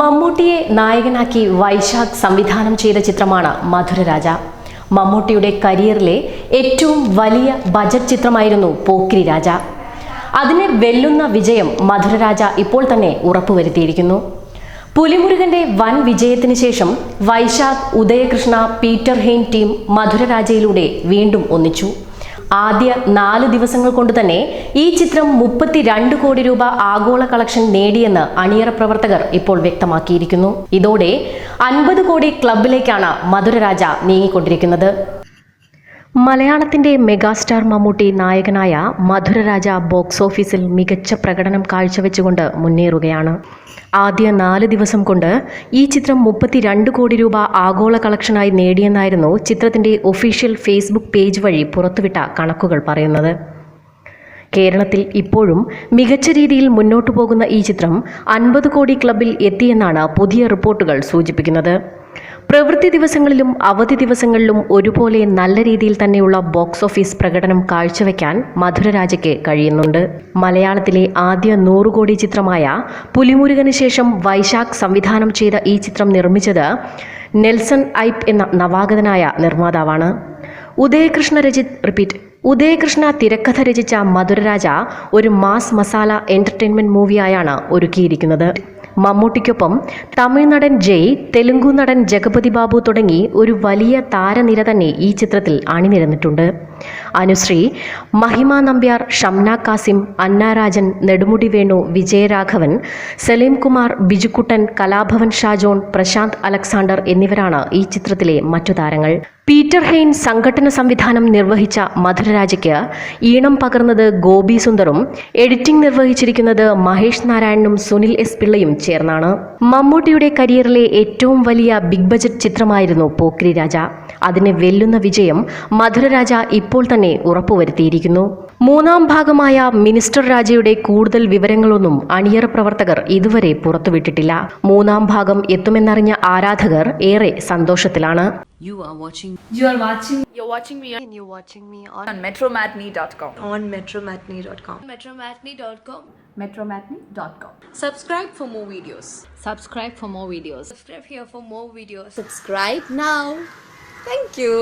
മമ്മൂട്ടിയെ നായകനാക്കി വൈശാഖ് സംവിധാനം ചെയ്ത ചിത്രമാണ് മധുരരാജ. മമ്മൂട്ടിയുടെ കരിയറിലെ ഏറ്റവും വലിയ ബജറ്റ് ചിത്രമായിരുന്നു പോക്കിരി രാജ. അതിനെ വെല്ലുന്ന വിജയം മധുരരാജ ഇപ്പോൾ തന്നെ ഉറപ്പുവരുത്തിയിരിക്കുന്നു. പുലിമുരുകന്റെ വൻ വിജയത്തിന് ശേഷം വൈശാഖ് ഉദയകൃഷ്ണ പീറ്റർ ഹെയിൻ ടീം മധുരരാജയിലൂടെ വീണ്ടും ഒന്നിച്ചു. ആദ്യ നാല് ദിവസങ്ങൾ കൊണ്ട് തന്നെ ഈ ചിത്രം മുപ്പത്തിരണ്ട് കോടി രൂപ ആഗോള കളക്ഷൻ നേടിയെന്ന് അണിയറ പ്രവർത്തകർ ഇപ്പോൾ വ്യക്തമാക്കിയിരിക്കുന്നു. ഇതോടെ അൻപത് കോടി ക്ലബിലേക്കാണ് മധുരരാജ നീങ്ങിക്കൊണ്ടിരിക്കുന്നത്. മലയാളത്തിന്റെ മെഗാസ്റ്റാർ മമ്മൂട്ടി നായകനായ മധുരരാജ ബോക്സ് ഓഫീസിൽ മികച്ച പ്രകടനം കാഴ്ചവെച്ചുകൊണ്ട് മുന്നേറുകയാണ്. ആദ്യ നാല് ദിവസം കൊണ്ട് ഈ ചിത്രം മുപ്പത്തിരണ്ട് കോടി രൂപ ആഗോള കളക്ഷനായി നേടിയെന്നായിരുന്നു ചിത്രത്തിന്റെ ഒഫീഷ്യൽ ഫേസ്ബുക്ക് പേജ് വഴി പുറത്തുവിട്ട കണക്കുകൾ പറയുന്നത്. കേരളത്തിൽ ഇപ്പോഴും മികച്ച രീതിയിൽ മുന്നോട്ടു പോകുന്ന ഈ ചിത്രം അൻപത് കോടി ക്ലബിൽ എത്തിയെന്നാണ് പുതിയ റിപ്പോർട്ടുകൾ സൂചിപ്പിക്കുന്നത്. പ്രവൃത്തി ദിവസങ്ങളിലും അവധി ദിവസങ്ങളിലും ഒരുപോലെ നല്ല രീതിയിൽ തന്നെയുള്ള ബോക്സ് ഓഫീസ് പ്രകടനം കാഴ്ചവെക്കാൻ മധുരരാജയ്ക്ക് കഴിയുന്നുണ്ട്. മലയാളത്തിലെ ആദ്യ നൂറുകോടി ചിത്രമായ പുലിമുരുകന് ശേഷം വൈശാഖ് സംവിധാനം ചെയ്ത ഈ ചിത്രം നിർമ്മിച്ചത് നെൽസൺ ഐപ്പ് എന്ന നവാഗതനായ നിർമ്മാതാവാണ്. ഉദയകൃഷ്ണ രചിത് റിപ്പീറ്റ് ഉദയകൃഷ്ണ തിരക്കഥ രചിച്ച മധുരരാജ ഒരു മാസ് മസാല എന്റർടൈൻമെന്റ് മൂവിയായാണ് ഒരുക്കിയിരിക്കുന്നത്. മമ്മൂട്ടിക്കൊപ്പം തമിഴ് നടൻ ജയ് തെലുങ്കു നടൻ ജഗപതി ബാബു തുടങ്ങി ഒരു വലിയ താരനിര തന്നെ ഈ ചിത്രത്തിൽ അണിനിരന്നിട്ടുണ്ട്. അനുശ്രീ മഹിമ നമ്പ്യാർ ഷംന കാസിം അന്നാരാജൻ നെടുമുടി വേണു വിജയരാഘവൻ സലീം കുമാർ ബിജുക്കുട്ടൻ കലാഭവൻ ഷാജോൺ പ്രശാന്ത് അലക്സാണ്ടർ എന്നിവരാണ് ഈ ചിത്രത്തിലെ മറ്റു താരങ്ങൾ. പീറ്റർ ഹെയ്ൻ സംഘടന സംവിധാനം നിർവഹിച്ച മധുരരാജയ്ക്ക് ഈണം പകർന്നത് ഗോപി സുന്ദറും എഡിറ്റിംഗ് നിർവഹിച്ചിരിക്കുന്നത് മഹേഷ് നാരായണനും സുനിൽ എസ് പിള്ളയും ചേർന്നാണ്. മമ്മൂട്ടിയുടെ കരിയറിലെ ഏറ്റവും വലിയ ബിഗ് ബജറ്റ് ചിത്രമായിരുന്നു പോക്രി രാജ. അതിനെ വെല്ലുന്ന വിജയം മധുരരാജ ഇപ്പോൾ തന്നെ ഉറപ്പുവരുത്തിയിരിക്കുന്നു മൂന്നാം ഭാഗമായ മിനിസ്റ്റർ രാജയുടെ കൂടുതൽ വിവരങ്ങളൊന്നും അണിയറ പ്രവർത്തകർ ഇതുവരെ പുറത്തുവിട്ടിട്ടില്ല മൂന്നാം ഭാഗം എത്തുമെന്നറിഞ്ഞ ആരാധകർ ഏറെ സന്തോഷത്തിലാണ് You are watching You are watching You're watching me And you're watching me on, on metromatney.com. on metromatney.com. Metromatney.com. metromatney.com. Subscribe for more videos. subscribe for more videos. Subscribe here for more videos. Subscribe now. Thank you.